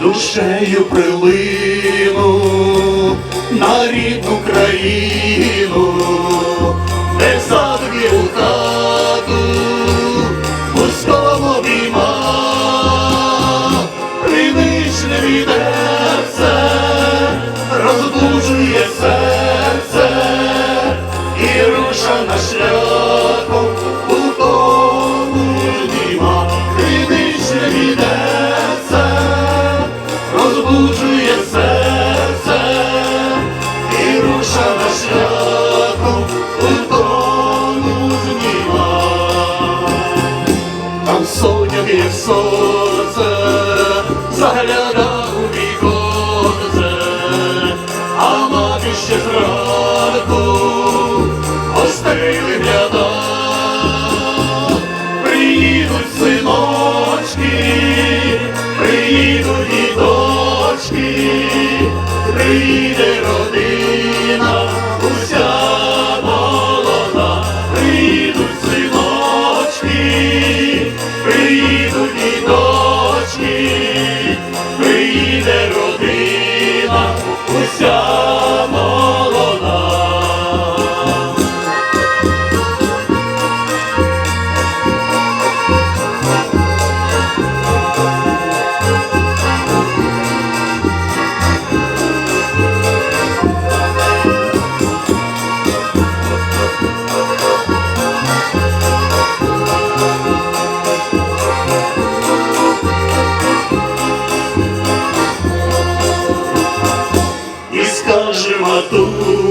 душею прилину на рідну країну, де задві у хату, Там сонях як сонце загляда у віконце, а мати ще гостей tu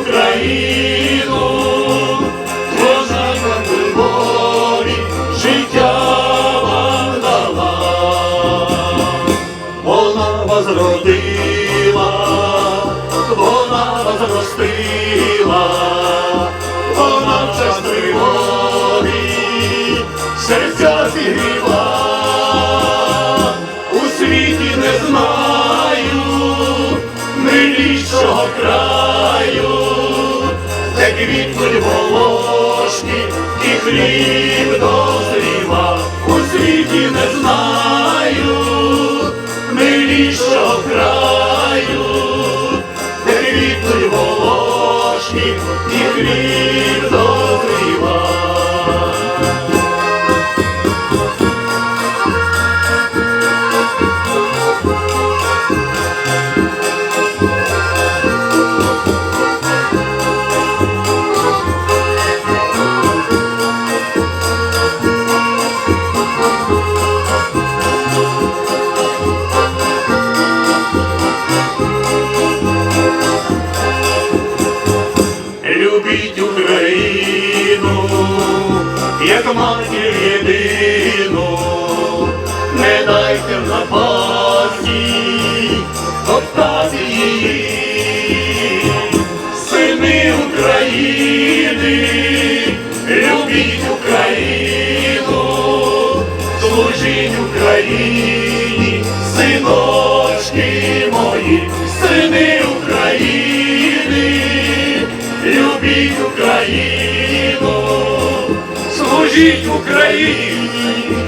Україну, для любові життя вам дала. Вона вас родила, вона вас ростила, вона в час серця зігріла. У світі не знаю милішого краю, хліб дозріва. У світі не знаю милішого краю, України, любіть Україну, служіть Україні, синочки мої, сини України, любіть Україну, служіть Україні.